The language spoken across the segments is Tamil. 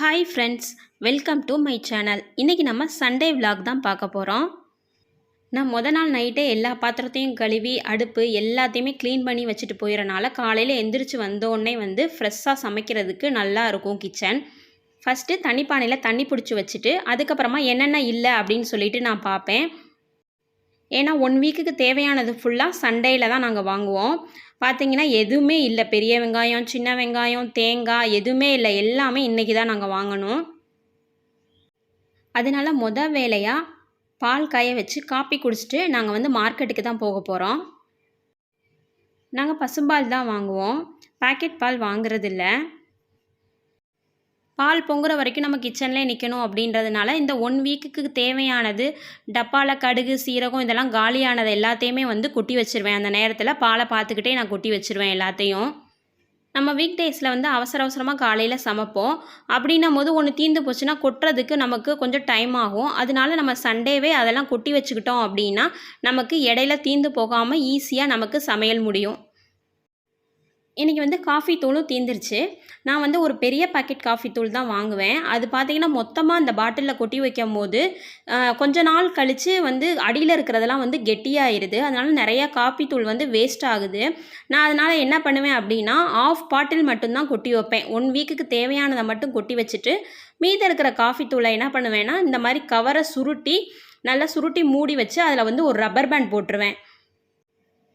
Hi friends welcome to my channel இன்றைக்கி நம்ம சண்டே விலாக் தான் பார்க்க போகிறோம் நான் முத நாள் நைட்டே எல்லா பாத்திரத்தையும் கழுவி அடுப்பு எல்லாத்தையுமே க்ளீன் பண்ணி வச்சுட்டு போயிடறனால காலையில் எந்திரிச்சு வந்தோடனே வந்து ஃப்ரெஷ்ஷாக சமைக்கிறதுக்கு நல்லா இருக்கும் கிச்சன் ஃபஸ்ட்டு தண்ணிப்பானையில் தண்ணி பிடிச்சி வச்சுட்டு அதுக்கப்புறமா என்னென்ன இல்லை அப்படின்னு சொல்லிட்டு நான் பார்ப்பேன். ஏன்னா ஒன் வீக்குக்கு தேவையானது ஃபுல்லாக சண்டேயில் தான் நாங்கள் வாங்குவோம். பார்த்தீங்கன்னா எதுவுமே இல்லை. பெரிய வெங்காயம் சின்ன வெங்காயம் தேங்காய் எதுவுமே இல்லை. எல்லாமே இன்றைக்கி தான் நாங்கள் வாங்கணும். அதனால மொத வேலையாக பால் காய வச்சு காப்பி குடிச்சிட்டு நாங்கள் வந்து மார்க்கெட்டுக்கு தான் போக போகிறோம் நாங்கள் பசும்பால் தான் வாங்குவோம். பாக்கெட் பால் வாங்குறதில்ல. பால் பொங்குற வரைக்கும் நம்ம கிச்சன்லேயே நிற்கணும் அப்படின்றதுனால இந்த ஒன் வீக்குக்கு தேவையானது டப்பாவில் கடுகு சீரகம் இதெல்லாம் காலியானது எல்லாத்தையுமே வந்து கொட்டி வச்சுருவேன். அந்த நேரத்தில் பாலை பார்த்துக்கிட்டே நான் கொட்டி வச்சிருவேன் எல்லாத்தையும். நம்ம வீக் டேஸில் வந்து அவசர அவசரமாக காலையில் சமைப்போம். அப்படின்னும் போது ஒன்று தீர்ந்து போச்சுன்னா கொட்டுறதுக்கு நமக்கு கொஞ்சம் டைம் ஆகும். அதனால நம்ம சண்டேவே அதெல்லாம் கொட்டி வச்சுக்கிட்டோம் அப்படின்னா நமக்கு இடையில தீர்ந்து போகாமல் ஈஸியாக நமக்கு சமையல் முடியும். இன்றைக்கி வந்து காஃபி தூளும் தீந்துருச்சு. நான் வந்து ஒரு பெரிய பாக்கெட் காஃபி தூள் தான் வாங்குவேன். அது பார்த்திங்கன்னா மொத்தமாக அந்த பாட்டிலில் கொட்டி வைக்கும் போது கொஞ்ச நாள் கழித்து வந்து அடியில் இருக்கிறதெல்லாம் வந்து கெட்டியாயிருது. அதனால் நிறையா காஃபி தூள் வந்து வேஸ்ட் ஆகுது. நான் அதனால் என்ன பண்ணுவேன் அப்படின்னா ஆஃப் பாட்டில் மட்டும்தான் கொட்டி வைப்பேன். ஒன் வீக்குக்கு தேவையானதை மட்டும் கொட்டி வச்சுட்டு மீதம் இருக்கிற காஃபி தூளை என்ன பண்ணுவேன்னா இந்த மாதிரி கவரை சுருட்டி நல்லா சுருட்டி மூடி வச்சு அதில் வந்து ஒரு ரப்பர் பேண்ட் போட்டுருவேன்.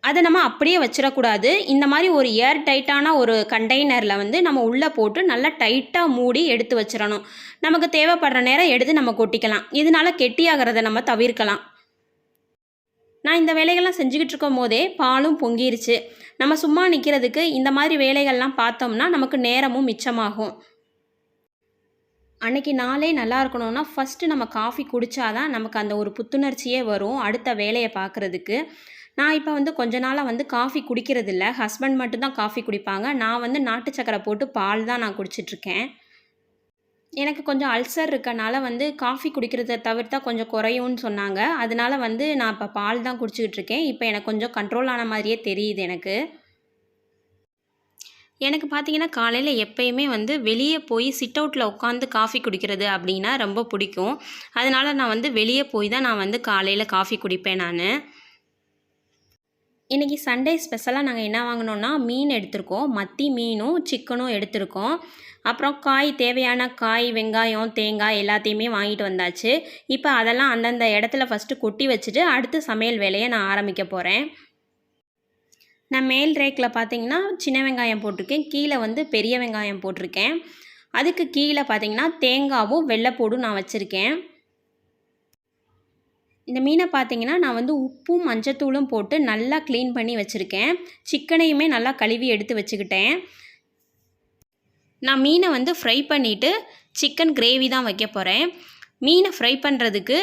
அதை நம்ம அப்படியே வச்சிடக்கூடாது. இந்த மாதிரி ஒரு ஏர் டைட்டான ஒரு கண்டெய்னரில் வந்து நம்ம உள்ளே போட்டு நல்லா டைட்டாக மூடி எடுத்து வச்சிடணும். நமக்கு தேவைப்படுற நேரம் எடுத்து நம்ம கொட்டிக்கலாம். இதனால கெட்டியாகிறத நம்ம தவிர்க்கலாம். நான் இந்த வேலைகள்லாம் செஞ்சுக்கிட்டு இருக்கும் போதே பாலும் பொங்கிருச்சு. நம்ம சும்மா நிற்கிறதுக்கு இந்த மாதிரி வேலைகள்லாம் பார்த்தோம்னா நமக்கு நேரமும் மிச்சமாகும். அன்னைக்கு நாளே நல்லா இருக்கணும்னா ஃபஸ்ட்டு நம்ம காஃபி குடித்தாதான் நமக்கு அந்த ஒரு புத்துணர்ச்சியே வரும். அடுத்த வேலையை பார்க்குறதுக்கு. நான் இப்போ வந்து கொஞ்ச நாளாக வந்து காஃபி குடிக்கிறதில்ல. ஹஸ்பண்ட் மட்டும்தான் காஃபி குடிப்பாங்க. நான் வந்து நாட்டு சக்கரை போட்டு பால் தான் நான் குடிச்சிட்ருக்கேன். எனக்கு கொஞ்சம் அல்சர் இருக்கனால வந்து காஃபி குடிக்கிறத தவிர்த்தா கொஞ்சம் குறையும்னு சொன்னாங்க. அதனால வந்து நான் இப்போ பால் தான் குடிச்சிக்கிட்டு இருக்கேன் இப்போ எனக்கு கொஞ்சம் கண்ட்ரோல் ஆன மாதிரியே தெரியுது எனக்கு. எனக்கு பார்த்தீங்கன்னா காலையில் எப்பயுமே வந்து வெளியே போய் சிட் அவுட்டில் உட்காந்து காஃபி குடிக்கிறது அப்படின்னா ரொம்ப பிடிக்கும். அதனால நான் வந்து வெளியே போய் தான் நான் வந்து காலையில் காஃபி குடிப்பேன் நான். இன்றைக்கி சண்டே ஸ்பெஷலாக நாங்கள் என்ன வாங்கினோன்னா மீன் எடுத்திருக்கோம். மத்தி மீனும் சிக்கனும் எடுத்திருக்கோம். அப்புறம் காய் தேவையான காய் வெங்காயம் தேங்காய் எல்லாத்தையுமே வாங்கிட்டு வந்தாச்சு. இப்போ அதெல்லாம் அந்தந்த இடத்துல ஃபஸ்ட்டு கொட்டி வச்சுட்டு அடுத்து சமையல் வேலையை நான் ஆரம்பிக்க போகிறேன் நான் மேல் ரேக்கில் பார்த்தீங்கன்னா சின்ன வெங்காயம் போட்டிருக்கேன். கீழே வந்து பெரிய வெங்காயம் போட்டிருக்கேன். அதுக்கு கீழே பார்த்தீங்கன்னா தேங்காவும் வெள்ளைப்பூடும் நான் வச்சுருக்கேன். இந்த மீனை பார்த்தீங்கன்னா நான் வந்து உப்பும் மஞ்சத்தூளும் போட்டு நல்லா க்ளீன் பண்ணி வச்சுருக்கேன். சிக்கனையுமே நல்லா கழுவி எடுத்து வச்சுக்கிட்டேன். நான் மீனை வந்து ஃப்ரை பண்ணிவிட்டு சிக்கன் கிரேவி தான் வைக்க போகிறேன் மீனை ஃப்ரை பண்ணுறதுக்கு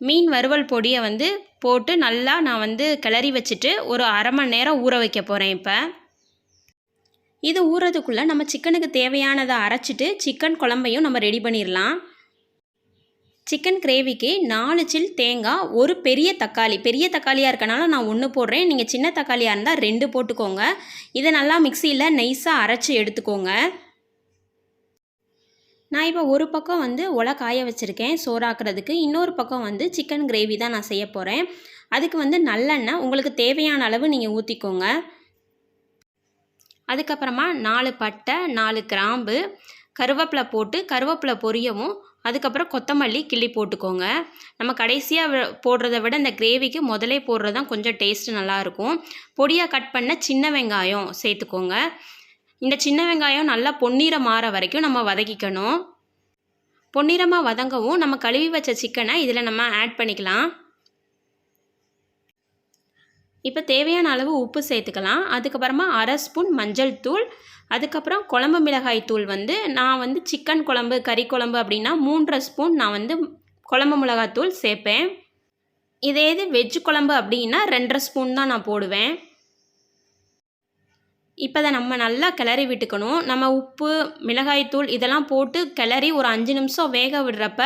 மீன் வறுவல் பொடியை வந்து போட்டு நல்லா நான் வந்து கிளறி வச்சுட்டு ஒரு அரை மணி நேரம் ஊற வைக்க போகிறேன் இப்போ. இது ஊறதுக்குள்ளே நம்ம சிக்கனுக்கு தேவையானதை அரைச்சிட்டு சிக்கன் குழம்பையும் நம்ம ரெடி பண்ணிடலாம் சிக்கன் கிரேவிக்கு நாலு சில் தேங்காய் ஒரு பெரிய தக்காளி. பெரிய தக்காளியாக இருக்கனால நான் ஒன்று போடுறேன். நீங்கள் சின்ன தக்காளியாக இருந்தால் ரெண்டு போட்டுக்கோங்க. இதை நல்லா மிக்சியில் நைஸாக அரைச்சி எடுத்துக்கோங்க. நான் இப்போ ஒரு பக்கம் வந்து உலை காய வச்சுருக்கேன் சோறாக்குறதுக்கு. இன்னொரு பக்கம் வந்து சிக்கன் கிரேவி தான் நான் செய்ய போகிறேன் அதுக்கு வந்து நல்லெண்ணெய். உங்களுக்கு தேவையான அளவு நீங்கள் ஊற்றிக்கோங்க அதுக்கப்புறமா நாலு பட்டை நாலு கிராம்பு கருவேப்பிலை போட்டு கருவேப்பிலை பொரியவும் அதுக்கப்புறம் கொத்தமல்லி கிள்ளி போட்டுக்கோங்க. நம்ம கடைசியாக போடுறத விட இந்த கிரேவிக்கு முதலே போடுறது தான் கொஞ்சம் டேஸ்ட்டு நல்லாயிருக்கும். பொடியாக கட் பண்ண சின்ன வெங்காயம் சேர்த்துக்கோங்க. இந்த சின்ன வெங்காயம் நல்லா பொன்னிறம் மாற வரைக்கும் நம்ம வதக்கிக்கணும். பொன்னிறமாக வதங்கவும் நம்ம கழுவி வச்ச சிக்கனை இதில் நம்ம ஆட் பண்ணிக்கலாம். இப்போ தேவையான அளவு உப்பு சேர்த்துக்கலாம். அதுக்கப்புறமா அரை ஸ்பூன் மஞ்சள் தூள். அதுக்கப்புறம் குழம்பு மிளகாய் தூள் வந்து நான் வந்து சிக்கன் குழம்பு கறி குழம்பு அப்படின்னா மூன்றரை ஸ்பூன் நான் வந்து குழம்பு மிளகாய் தூள் சேர்ப்பேன். இதே இது வெஜ் குழம்பு அப்படின்னா ரெண்டரை ஸ்பூன் தான் நான் போடுவேன். இப்போ அதை நம்ம நல்லா கிளறி விட்டுக்கணும். நம்ம உப்பு மிளகாய்த்தூள் இதெல்லாம் போட்டு கிளறி ஒரு அஞ்சு நிமிஷம் வேக விடுறப்ப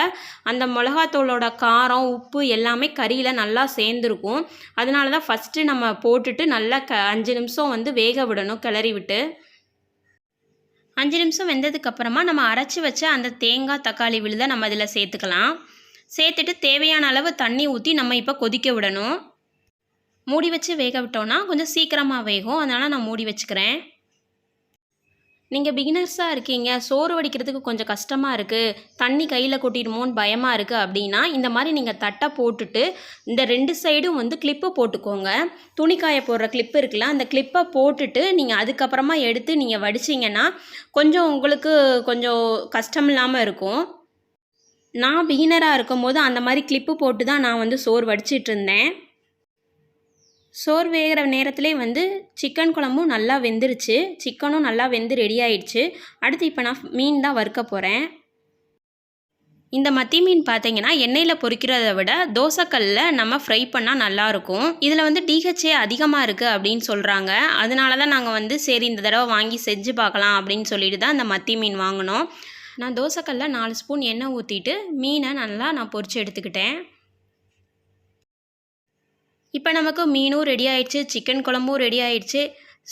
அந்த மிளகாத்தூளோட காரம் உப்பு எல்லாமே கறியில் நல்லா சேர்ந்துருக்கும். அதனால தான் ஃபஸ்ட்டு நம்ம போட்டுட்டு நல்லா க அஞ்சு நிமிஷம் வந்து வேக விடணும் கிளறி விட்டு. அஞ்சு நிமிஷம் வெந்ததுக்கப்புறமா நம்ம அரைச்சி வச்ச அந்த தேங்காய் தக்காளி விழுதை நம்ம இதில் சேர்த்துக்கலாம். சேர்த்துட்டு தேவையான அளவு தண்ணி ஊற்றி நம்ம இப்போ கொதிக்க விடணும். மூடி வச்சு வேக விட்டோன்னா கொஞ்சம் சீக்கிரமாக வேகும். அதனால் நான் மூடி வச்சுக்கிறேன். நீங்கள் பிகினர்ஸாக இருக்கீங்க. சோறு வடிக்கிறதுக்கு கொஞ்சம் கஷ்டமாக இருக்குது தண்ணி கையில் கொட்டிடுமோன்னு பயமாக இருக்குது அப்படின்னா இந்த மாதிரி நீங்கள் தட்டை போட்டுட்டு இந்த ரெண்டு சைடும் வந்து கிளிப்பு போட்டுக்கோங்க. துணிக்காய போடுற கிளிப்பு இருக்குல்ல அந்த கிளிப்பை போட்டுட்டு நீங்கள் அதுக்கப்புறமா எடுத்து நீங்கள் வடிச்சிங்கன்னா கொஞ்சம் உங்களுக்கு கொஞ்சம் கஷ்டம் இல்லாமல் இருக்கும். நான் பிகினராக இருக்கும்போது அந்த மாதிரி கிளிப்பு போட்டு தான் நான் வந்து சோறு வடிச்சிட்டு இருந்தேன். சோறு வேகிற நேரத்திலே வந்து சிக்கன் குழம்பும் நல்லா வெந்துருச்சு. சிக்கனும் நல்லா வெந்து ரெடி ஆயிடுச்சு. அடுத்து இப்போ நான் மீன் தான் வறுக்க போகிறேன் இந்த மத்தி மீன் பார்த்தீங்கன்னா எண்ணெயில் பொறிக்கிறத விட தோசைக்கல்லில் நம்ம ஃப்ரை பண்ணால் நல்லாயிருக்கும் இதில் வந்து டிஹெச்ஏ அதிகமாக இருக்குது அப்படின்னு சொல்கிறாங்க அதனால தான் நாங்கள் வந்து சரி இந்த தடவை வாங்கி செஞ்சு பார்க்கலாம் அப்படின்னு சொல்லிட்டு தான் இந்த மத்தி மீன் வாங்கினோம். நான் தோசைக்கல்லில் நாலு ஸ்பூன் எண்ணெய் ஊற்றிட்டு மீனை நல்லா நான் பொறிச்சு எடுத்துக்கிட்டேன். இப்போ நமக்கு மீனும் ரெடி ஆயிடுச்சு சிக்கன் குழம்பும் ரெடி ஆயிடுச்சு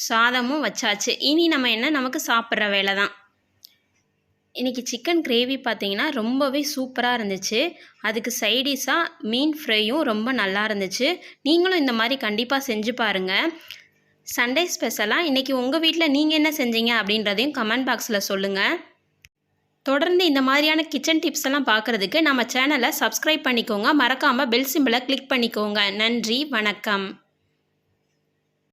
சாதமும் வச்சாச்சு. இனி நம்ம என்ன? நமக்கு சாப்பிட்ற வேலை தான் இன்றைக்கி சிக்கன் கிரேவி பார்த்தீங்கன்னா ரொம்பவே சூப்பராக இருந்துச்சு. அதுக்கு சைடிஷாக மீன் ஃப்ரையும் ரொம்ப நல்லா இருந்துச்சு. நீங்களும் இந்த மாதிரி கண்டிப்பாக செஞ்சு பாருங்கள் சண்டே ஸ்பெஷலாக இன்றைக்கி உங்கள் வீட்டில் நீங்கள் என்ன செஞ்சீங்க அப்படின்றதையும் கமெண்ட் பாக்ஸில் சொல்லுங்கள் தொடர்ந்து இந்த மாதிரியான கிச்சன் டிப்ஸ் எல்லாம் பார்க்குறதுக்கு நம்ம சேனலை சப்ஸ்கிரைப் பண்ணிக்கோங்க. மறக்காமல் பெல் சிம்பிளை கிளிக் பண்ணிக்கோங்க. நன்றி வணக்கம்.